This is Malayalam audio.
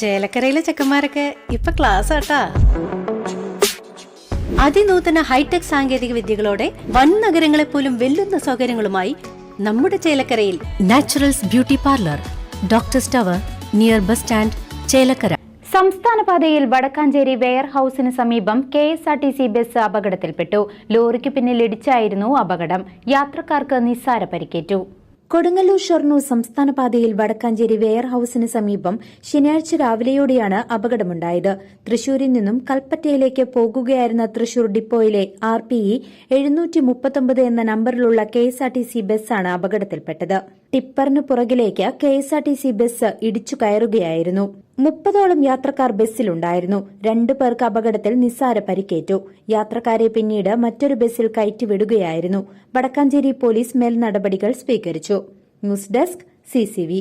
ചേലക്കരയിലെ ചെക്കന്മാരൊക്കെ ഇപ്പൊ ക്ലാസ് ആട്ടാ അതിനൂതന ഹൈടെക് സാങ്കേതിക വിദ്യകളോടെ വൻ നഗരങ്ങളെ പോലും വെല്ലുന്ന സൗകര്യങ്ങളുമായി നമ്മുടെ ചേലക്കരയിൽ naturals beauty parlour doctor tower near bus stand Chelakkara. സംസ്ഥാന പാതയിൽ വടക്കാഞ്ചേരി വെയർ ഹൌസിന് സമീപം K S R T C bus അപകടത്തിൽപ്പെട്ടു. ലോറിക്ക് പിന്നിൽ ഇടിച്ചായിരുന്നു അപകടം. യാത്രക്കാർക്ക് നിസ്സാര പരിക്കേറ്റു. കൊടുങ്ങല്ലൂർ ഷൊർണൂർ സംസ്ഥാന പാതയിൽ വടക്കാഞ്ചേരി വെയർ ഹൌസിന് സമീപം ശനിയാഴ്ച രാവിലെയോടെയാണ് അപകടമുണ്ടായത്. തൃശൂരിൽ നിന്നും കൽപ്പറ്റയിലേക്ക് പോകുകയായിരുന്ന തൃശൂർ ഡിപ്പോയിലെ ആർ പി ഇ എഴുന്നൂറ്റി മുപ്പത്തൊമ്പത് എന്ന നമ്പറിലുള്ള K S R T C ബസ്സാണ് അപകടത്തിൽപ്പെട്ടത്. ടിപ്പറിന് പുറകിലേക്ക് K S R T C bus ഇടിച്ചു കയറുകയായിരുന്നു. മുപ്പതോളം യാത്രക്കാർ ബസ്സിലുണ്ടായിരുന്നു. രണ്ടു പേർക്ക് അപകടത്തിൽ നിസ്സാര പരിക്കേറ്റു. യാത്രക്കാരെ പിന്നീട് മറ്റൊരു ബസ്സിൽ കയറ്റിവിടുകയായിരുന്നു. വടക്കാഞ്ചേരി പോലീസ് മേൽ നടപടികൾ സ്വീകരിച്ചു. News desk CCV